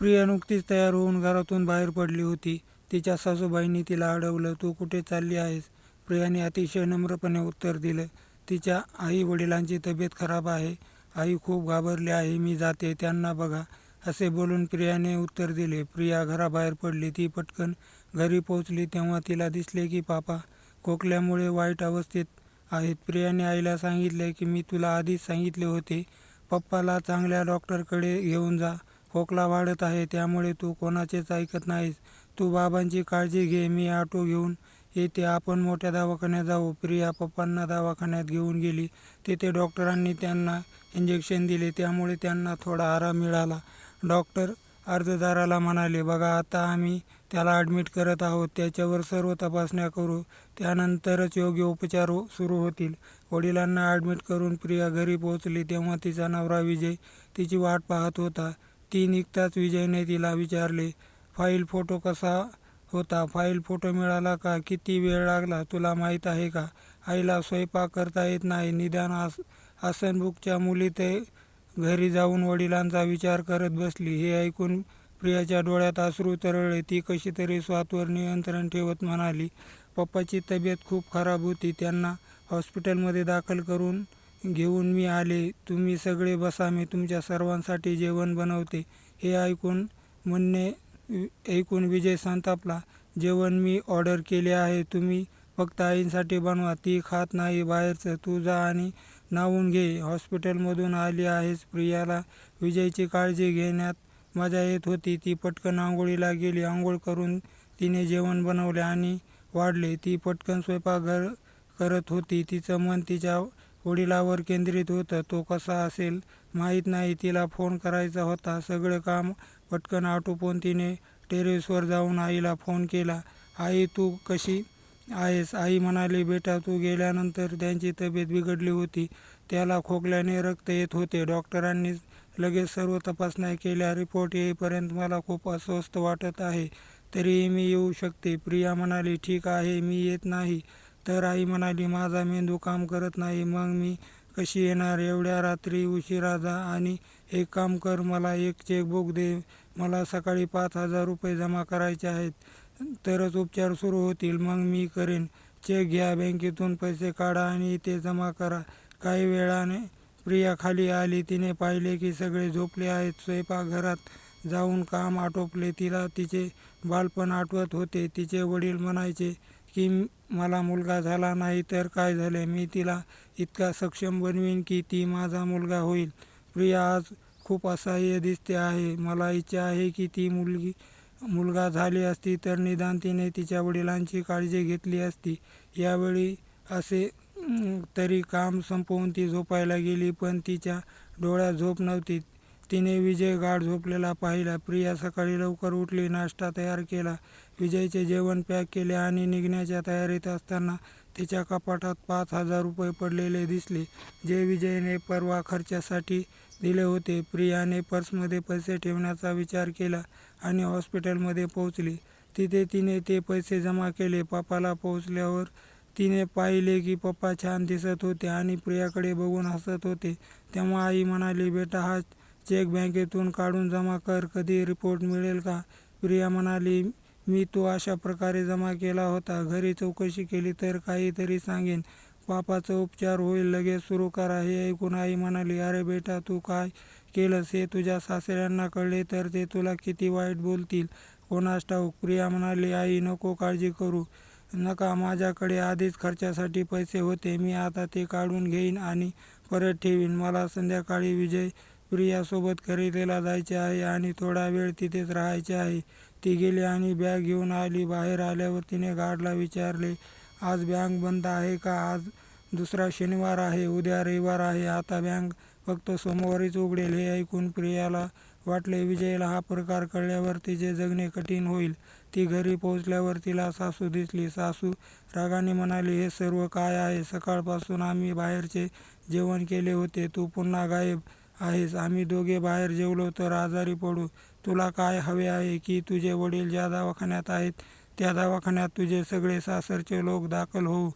प्रिया नुकतीच तयार होऊन घरातून बाहेर पडली होती. तिच्या सासूबाईंनी तिला अडवलं तू कुठे चालली आहेस? प्रियाने अतिशय नम्रपणे उत्तर दिलं तिच्या आई वडिलांची तब्येत खराब आहे. आई खूप घाबरली आहे मी जाते त्यांना बघा. असे बोलून प्रियाने उत्तर दिले. प्रिया घराबाहेर पडली. ती पटकन घरी पोहोचली. तेव्हा तिला दिसले की पापा खोकल्यामुळे वाईट अवस्थेत आहेत. प्रियाने आईला सांगितले की मी तुला आधीच सांगितले होते पप्पाला चांगल्या डॉक्टरकडे घेऊन जा. खोकला वाढत आहे त्यामुळे तू कोणाचेच ऐकत नाहीस. तू बाबांची काळजी घे मी ऑटो घेऊन येते. आपण मोठ्या दवाखान्यात जाऊ. प्रिया पप्पांना दवाखान्यात घेऊन गेली. तिथे डॉक्टरांनी त्यांना इंजेक्शन दिले. त्यामुळे त्यांना थोडा आराम मिळाला. डॉक्टर अर्जदाराला म्हणाले बघा आता आम्ही त्याला ॲडमिट करत आहोत. त्याच्यावर सर्व तपासण्या करू. त्यानंतरच योग्य उपचार हो- सुरू होतील. वडिलांना ॲडमिट करून प्रिया घरी पोहोचली. तेव्हा तिचा नवरा विजय तिची वाट पाहत होता. ती निघताच विजयने तिला विचारले फाईल फोटो कसा होता? फाईल फोटो मिळाला का? किती वेळ लागला? तुला माहीत आहे का? आईला स्वयंपाक करता येत नाही. निदान आस आसनबुकच्या मुली ते घरी जाऊन वडिलांचा विचार करत बसली. हे ऐकून प्रियाच्या डोळ्यात अश्रू तरळले. ती कशी तरी स्वातवर नियंत्रण ठेवत म्हणाली पप्पाची तब्येत खूप खराब होती. त्यांना हॉस्पिटलमध्ये दाखल करून घेऊन मी आले. तुम्ही सगळे बसा मी तुमच्या सर्वांसाठी जेवण बनवते. हे ऐकून म्हणणे ऐकून विजय संतापला. जेवण मी ऑर्डर केले आहे. तुम्ही फक्त आईंसाठी बनवा. ती खात नाही बाहेरचं. तू जा आणि नावून घे. हॉस्पिटलमधून आली आहेस प्रियाला. विजयची काळजी घेण्यात मजा येत होती. ती पटकन आंघोळीला गेली. आंघोळ करून तिने जेवण बनवले आणि वाढले. ती पटकन स्वयंपाकघर करत होती. तिचं मन तिच्या वडिलावर केंद्रित होतं. तो कसा असेल माहीत नाही. तिला फोन करायचा होता. सगळं काम पटकन आटोपून तिने टेरेसवर जाऊन आईला फोन केला. आई तू कशी आहेस? आई म्हणाली बेटा तू गेल्यानंतर त्यांची तब्येत बिघडली होती. त्याला खोकल्याने रक्त येत होते. डॉक्टरांनी लगेच सर्व तपासण्या केल्या. रिपोर्ट येईपर्यंत मला खूप अस्वस्थ वाटत आहे. तरीही मी येऊ शकते. प्रिया म्हणाली ठीक आहे. मी येत नाही. तर आई म्हणाली माझा मेंदू काम करत नाही मग मी कशी येणार? एवढ्या रात्री उशिरा जा आणि एक काम कर मला एक चेकबुक दे. मला सकाळी पाच हजार रुपये जमा करायचे आहेत. तरच उपचार सुरू होतील मग मी करेन. चेक घ्या बँकेतून पैसे काढा आणि ते जमा करा. काही वेळाने प्रिया खाली आली. तिने पाहिले की सगळे झोपले आहेत. स्वयंपाकघरात जाऊन काम आटोपले. तिला तिचे बालपण आठवत होते. तिचे वडील म्हणायचे की मला मुलगा झाला नाही तर काय झाले? मी तिला इतका सक्षम बनवीन की ती माझा मुलगा होईल. प्रिया आज खूप असहाय्य दिसते आहे. मला इच्छा आहे की ती मुलगी मुलगा झाली असती तर निदान तिने तिच्या वडिलांची काळजी घेतली असती. यावेळी असे तरी काम संपवून ती झोपायला गेली पण तिच्या डोळ्यात झोप नव्हती. तिने विजय गाढ झोपलेला पाहिला. प्रिया सकाळी लवकर उठली नाश्ता तयार केला. विजयचे जेवण पॅक केले आणि निघण्याच्या तयारीत असताना तिच्या कपाटात पाच हजार रुपये पडलेले दिसले जे विजयने परवा खर्चासाठी दिले होते. प्रियाने पर्समध्ये पैसे ठेवण्याचा विचार केला आणि हॉस्पिटलमध्ये पोहोचली. तिथे तिने ते पैसे जमा केले. पप्पाला पोहोचल्यावर तिने पाहिले की पप्पा छान दिसत होते आणि प्रियाकडे बघून हसत होते. तेव्हा आई म्हणाली बेटा हा चेक बँकेतून काढून जमा कर कधी रिपोर्ट मिळेल का? प्रिया म्हणाली मी तो अशा प्रकारे जमा केला होता. घरी चौकशी केली तर काहीतरी सांगेन. पापाचा उपचार होईल लगेच सुरू करा. हे ऐकून आई म्हणाली अरे बेटा तू काय केलंस हे तुझ्या सासऱ्यांना कळले तर ते तुला किती वाईट बोलतील. कोणास ठाऊक प्रिया म्हणाली आई नको काळजी करू. नका माझ्याकडे आधीच खर्चासाठी पैसे होते. मी आता ते काढून घेईन आणि परत ठेवीन. मला संध्याकाळी विजय प्रियासोबत खरेदीला जायचे आहे आणि थोडा वेळ तिथेच राहायचे आहे. ती गेली आणि बॅग घेऊन आली. बाहेर आल्यावर तिने गार्डला विचारले आज बँक बंद आहे का? आज दुसरा शनिवार आहे उद्या रविवार आहे. आता बँक फक्त सोमवारीच उघडेल. हे ऐकून प्रियाला वाटले विजयला हा प्रकार कळल्यावर तिचे जगणे कठीण होईल. ती घरी पोहोचल्यावर तिला सासू दिसली. सासू रागाने म्हणाली हे सर्व काय आहे? सकाळपासून आम्ही बाहेरचे जेवण केले होते. तू पुन्हा गायब आहेस. आम्ही दोघे बाहेर जेवलो तर आजारी पडू. तुला काय हवे आहे की तुझे वडील ज्या दवाखान्यात आहेत त्या दवाखान्यात तुझे सगळे सासरचे लोक दाखल होऊ.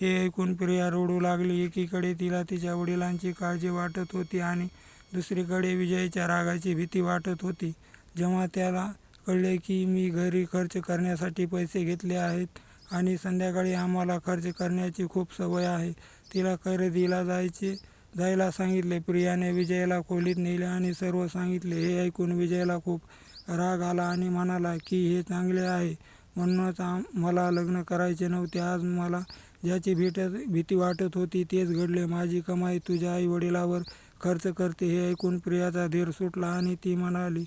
हे ऐकून प्रिया रडू लागली. एकीकडे तिला तिच्या वडिलांची काळजी वाटत होती आणि दुसरीकडे विजयच्या रागाची भीती वाटत होती. जेव्हा त्याला कळले की मी घरी खर्च करण्यासाठी पैसे घेतले आहेत आणि संध्याकाळी आम्हाला खर्च करण्याची खूप सवय आहे तिला खरेदीला जायचे जायला सांगितले. प्रियाने विजयला खोलीत नेले आणि सर्व सांगितले. हे ऐकून विजयला खूप राग आला आणि म्हणाला की हे चांगले आहे. म्हणूनच आम मला लग्न करायचे नव्हते. आज मला ज्याची भेटत भीती वाटत होती तेच घडले. माझी कमाई तुझ्या आई वडिलावर खर्च करते. हे ऐकून प्रियाचा धीर सुटला आणि ती म्हणाली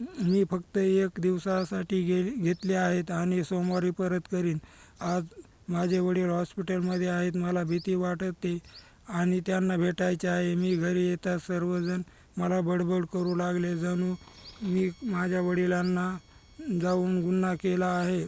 मी फक्त एक दिवसासाठी गे घेतले आहेत आणि सोमवारी परत करीन. आज माझे वडील हॉस्पिटलमध्ये आहेत. मला भीती वाटते. आणि त्यांना भेटायचे आहे. मी घरी येताच सर्वजण मला बडबड करू लागले. जणू मी माझ्या वडिलांना जाऊन गुन्हा केला आहे.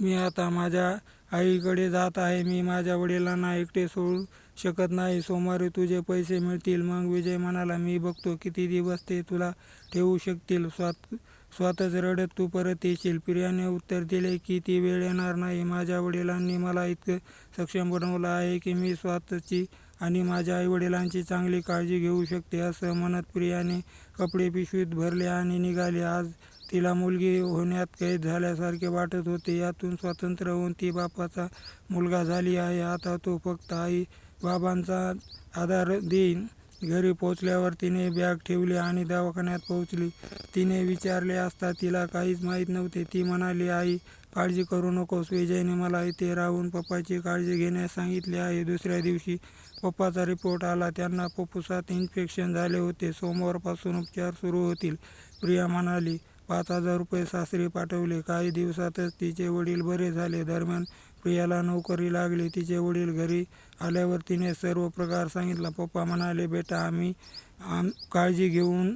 मी आता माझ्या आईकडे जात आहे. मी माझ्या वडिलांना एकटे सोडू शकत नाही. सोमवारी तुझे पैसे मिळतील. मग विजय म्हणाला मी बघतो किती दिवस ते तुला ठेवू शकतील. स्वात स्वतःच रडत तू परत येशील. प्रियाने उत्तर दिले की ती वेळ येणार नाही. माझ्या वडिलांनी मला इतकं सक्षम बनवलं आहे की मी स्वतःची आणि माझ्या आईवडिलांची चांगली काळजी घेऊ शकते असं म्हणत प्रियाने कपडे पिशवीत भरले आणि निघाले. आज तिला मुलगी होण्यात कैद झाल्यासारखे वाटत होते. यातून स्वतंत्र होऊन ती बापाचा मुलगा झाली आहे. आता तो फक्त आई बाबांचा आधार देईन. घरी पोचल्यावर तिने बॅग ठेवली आणि दवाखान्यात पोहोचली. तिने विचारले असता तिला काहीच माहीत नव्हते. ती म्हणाली आई काळजी करू नकोस. विजयने मला इथे राहून पप्पाची काळजी घेण्यास सांगितले आहे. दुसऱ्या दिवशी पप्पाचा रिपोर्ट आला. त्यांना फुफ्फुसात इन्फेक्शन झाले होते. सोमवारपासून उपचार सुरू होतील. प्रिया म्हणाली पाच हजार रुपये सासरी पाठवले. काही दिवसातच तिचे वडील बरे झाले. दरम्यान प्रियाला नोकरी लागली. तिचे वडील घरी आल्यावर तिने सर्व प्रकार सांगितला. पप्पा म्हणाले बेटा आम्ही आम काळजी घेऊन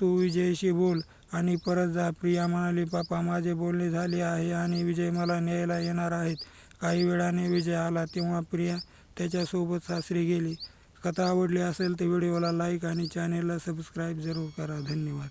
तू विजयशी बोल आणि परत जा. प्रिया म्हणाली पापा माझे बोलणे झाले आहे आणि विजय मला न्यायला येणार आहेत. काही वेळाने विजय आला. तेव्हा प्रिया त्याच्यासोबत सासरी गेली. कथा आवडली असेल तर व्हिडिओला लाईक आणि चॅनेलला सबस्क्राईब जरूर करा. धन्यवाद.